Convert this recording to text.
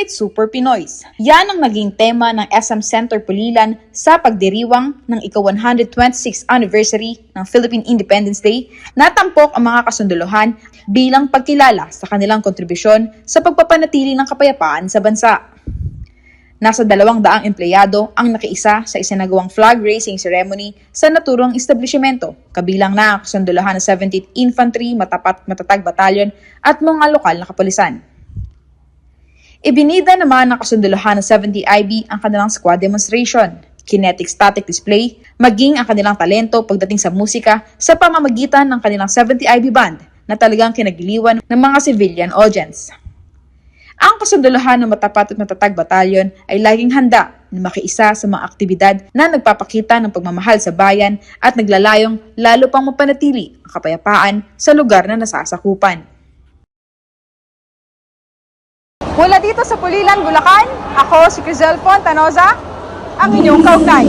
Celebrate Super Pinoys. Yan ang naging tema ng SM Center Pulilan sa pagdiriwang ng ika-126th anniversary ng Philippine Independence Day na tampok ang mga kasunduluhan bilang pagkilala sa kanilang kontribusyon sa pagpapanatili ng kapayapaan sa bansa. Nasa dalawang daang empleyado ang nakiisa sa isinagawang flag raising ceremony sa naturang establishmento, kabilang na ang kasunduluhan ng 17th Infantry Matapat Matatag Battalion at mga lokal na kapulisan. Ibinida naman ng kasunduluhan ng 70 IB ang kanilang squad demonstration, kinetic static display, maging ang kanilang talento pagdating sa musika sa pamamagitan ng kanilang 70 IB band na talagang kinagiliwan ng mga civilian audience. Ang kasunduluhan ng Matapat at Matatag Batalyon ay laging handa na makiisa sa mga aktibidad na nagpapakita ng pagmamahal sa bayan at naglalayong lalo pang mapanatili ang kapayapaan sa lugar na nasasakupan. Mula dito sa Pulilan, Bulacan, ako si Crizel Fontanoza, ang inyong kaugnay.